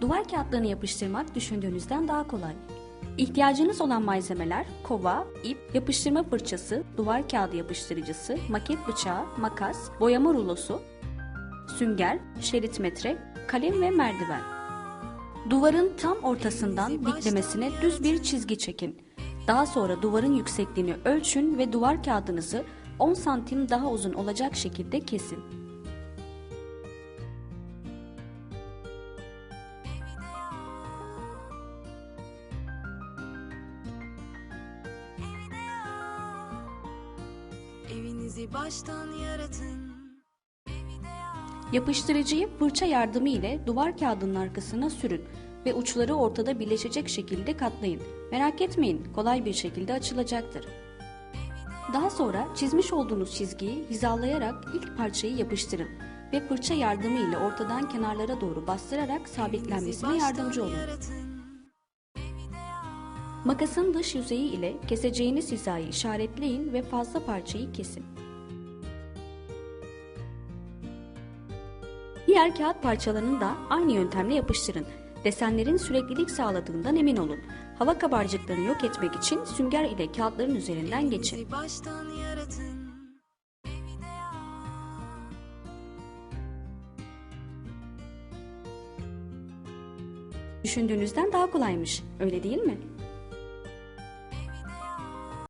Duvar kağıtlarını yapıştırmak düşündüğünüzden daha kolay. İhtiyacınız olan malzemeler kova, ip, yapıştırma fırçası, duvar kağıdı yapıştırıcısı, maket bıçağı, makas, boyama rulosu, sünger, şerit metre, kalem ve merdiven. Duvarın tam ortasından diklemesine düz bir çizgi çekin. Daha sonra duvarın yüksekliğini ölçün ve duvar kağıdınızı 10 santim daha uzun olacak şekilde kesin. Evinizi baştan yaratın. Yapıştırıcıyı fırça yardımı ile duvar kağıdının arkasına sürün ve uçları ortada birleşecek şekilde katlayın. Merak etmeyin, kolay bir şekilde açılacaktır. Daha sonra çizmiş olduğunuz çizgiyi hizalayarak ilk parçayı yapıştırın ve fırça yardımı ile ortadan kenarlara doğru bastırarak sabitlenmesine yardımcı olun. Makasın dış yüzeyi ile keseceğiniz hizayı işaretleyin ve fazla parçayı kesin. Diğer kağıt parçalarını da aynı yöntemle yapıştırın. Desenlerin süreklilik sağladığından emin olun. Hava kabarcıklarını yok etmek için sünger ile kağıtların üzerinden geçin. Düşündüğünüzden daha kolaymış, öyle değil mi?